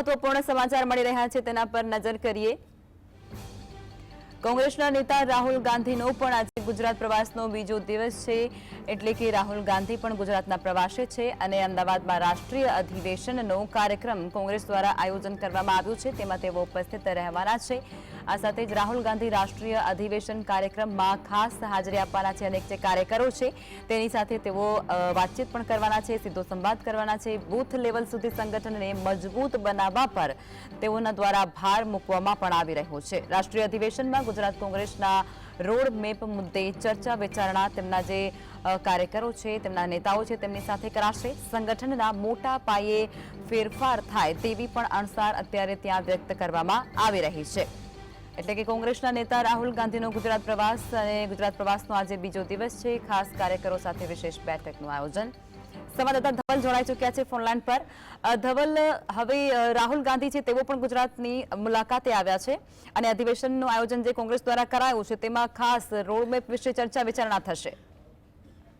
મહત્વપૂર્ણ સમાચાર મળી રહ્યા છે, તેના પર નજર કરીએ. કોંગ્રેસના નેતા રાહુલ ગાંધીનો પણ આજે ગુજરાત પ્રવાસનો બીજો દિવસ છે. એટલે કે રાહુલ ગાંધી પણ ગુજરાતના પ્રવાસે છે અને અમદાવાદમાં રાષ્ટ્રીય અધિવેશનનો કાર્યક્રમ કોંગ્રેસ દ્વારા આયોજન કરવામાં આવ્યું છે. તેમાં તેઓ ઉપસ્થિત રહેવાના છે. આ સાથે જ રાહુલ ગાંધી રાષ્ટ્રીય અધિવેશન કાર્યક્રમમાં ખાસ હાજરી આપવાના છે અનેક જે કાર્યકરો છે તેની સાથે તેઓ વાતચીત પણ કરવાના છે, સીધો સંવાદ કરવાના છે. બૂથ લેવલ સુધી સંગઠનને મજબૂત બનાવવા પર તેઓના દ્વારા ભાર મૂકવામાં પણ આવી રહ્યો છે. રાષ્ટ્રીય અધિવેશનમાં ગુજરાત કોંગ્રેસના રોડ મેપ મુદ્દે ચર્ચા વિચારણા તેમના જે કાર્યકરો છે, તેમના નેતાઓ છે, તેમની સાથે કરાશે. સંગઠનના મોટા પાયે ફેરફાર થાય તેવી પણ અણસાર અત્યારે ત્યાં વ્યક્ત કરવામાં આવી રહી છે. એટલે કે કોંગ્રેસના નેતા રાહુલ ગાંધીનો ગુજરાત પ્રવાસ અને ગુજરાત પ્રવાસનો આજે બીજો દિવસ છે. ખાસ કાર્યકરો સાથે વિશેષ બેઠકનું આયોજન. સંવાદદાતા ધવલ જોડાઈ ચૂક્યા છે ફોનલાઈન પર. ધવલ, હવે રાહુલ ગાંધી છે તેઓ પણ ગુજરાતની મુલાકાતે આવ્યા છે અને અધિવેશનનું આયોજન જે કોંગ્રેસ દ્વારા કરાયું છે તેમાં ખાસ રોડમેપ વિશે ચર્ચા વિચારણા થશે.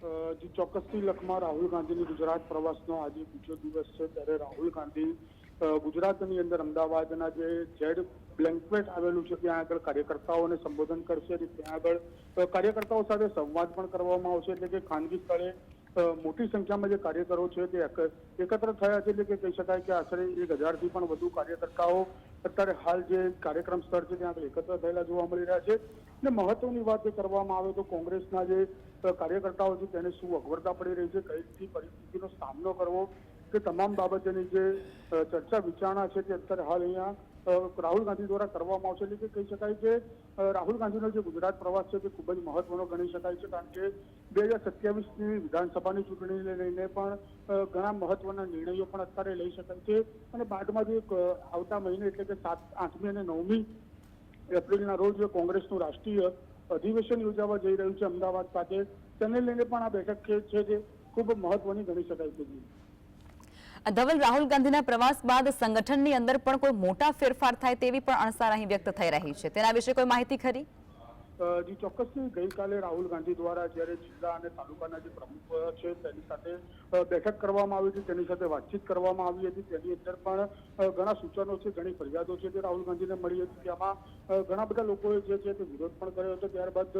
જે ચોક્કસથી લખમાં રાહુલ ગાંધીની ગુજરાત પ્રવાસનો આજે બીજો દિવસ છે ત્યારે રાહુલ ગાંધી ગુજરાતની અંદર અમદાવાદના જે જેડ બ્લેન્કવેટ આવેલું છે ત્યાં આગળ કાર્યકર્તાઓને સંબોધન કરશે અને ત્યાં આગળ કાર્યકર્તાઓ સાથે સંવાદ પણ કરવામાં આવશે એટલે કે ખાનગી સ્થળે મોટી સંખ્યામાં જે કાર્યકરો છે તે એકત્ર થયા છે એટલે કે કહી શકાય કે આશરે એક હજારથી પણ વધુ કાર્યકર્તાઓ અત્યારે હાલ જે કાર્યક્રમ સ્થળ છે ત્યાં એકત્ર થયેલા જોવા મળી રહ્યા છે. અને મહત્વની વાત એ કરવામાં આવે તો કોંગ્રેસના જે કાર્યકર્તાઓ છે તેને શું અગવડતા પડી રહી છે, કઈ રીતની પરિસ્થિતિનો સામનો કરવો કે તમામ બાબતોની જે ચર્ચા વિચારણા છે તે અત્યારે હાલ અહીંયા રાહુલ ગાંધી દ્વારા કરવામાં આવશે એટલે કે કહી શકાય કે રાહુલ ગાંધીનો જે ગુજરાત પ્રવાસ છે તે ખૂબ જ મહત્વનો ગણી શકાય છે કારણ કે બે હજાર સત્યાવીસની વિધાનસભાની ચૂંટણીને લઈને પણ ઘણા મહત્વના નિર્ણયો પણ અત્યારે લઈ શકાય છે અને બાદમાં જે આવતા મહિને એટલે કે સાત, આઠમી અને નવમી એપ્રિલના રોજ કોંગ્રેસનું રાષ્ટ્રીય અધિવેશન યોજાવા જઈ રહ્યું છે અમદાવાદ ખાતે તેને લઈને પણ આ બેઠક છે- જે ખૂબ મહત્વની ગણી શકાય છે. ધવલ રાહુલ ગાંધીના પ્રવાસ બાદ સંગઠનની અંદર પણ કોઈ મોટા ફેરફાર થાય તેવી પણ અણસાર અહીં વ્યક્ત થઈ રહી છે. તેના વિશે કોઈ માહિતી ખરી? જી ચોક્કસથી ગઈકાલે રાહુલ ગાંધી દ્વારા જ્યારે જિલ્લા અને તાલુકાના જે પ્રમુખ છે તેની સાથે બેઠક કરવામાં આવી હતી. તેની સાથે વાતચીત કરવામાં આવી હતી. તેની અંદર પણ ઘણા સૂચનો છે, ઘણી ફરિયાદો છે તે રાહુલ ગાંધીને મળી હતી. તેમાં ઘણા બધા લોકોએ જે છે તે વિરોધ પણ કર્યો હતો. ત્યારબાદ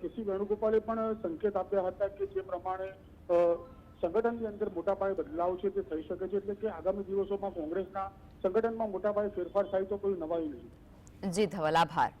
કેસી વેણુગોપાલે પણ સંકેત આપ્યા હતા કે જે પ્રમાણે સંગઠનની અંદર મોટા પાયે બદલાવ છે, તે થઈ શકે છે, એટલે કે આગામી દિવસોમાં કોંગ્રેસના સંગઠનમાં મોટા પાયે ફેરફાર થાય તો કોઈ નવાઈ નહીં. જી, ધવલ, આભાર.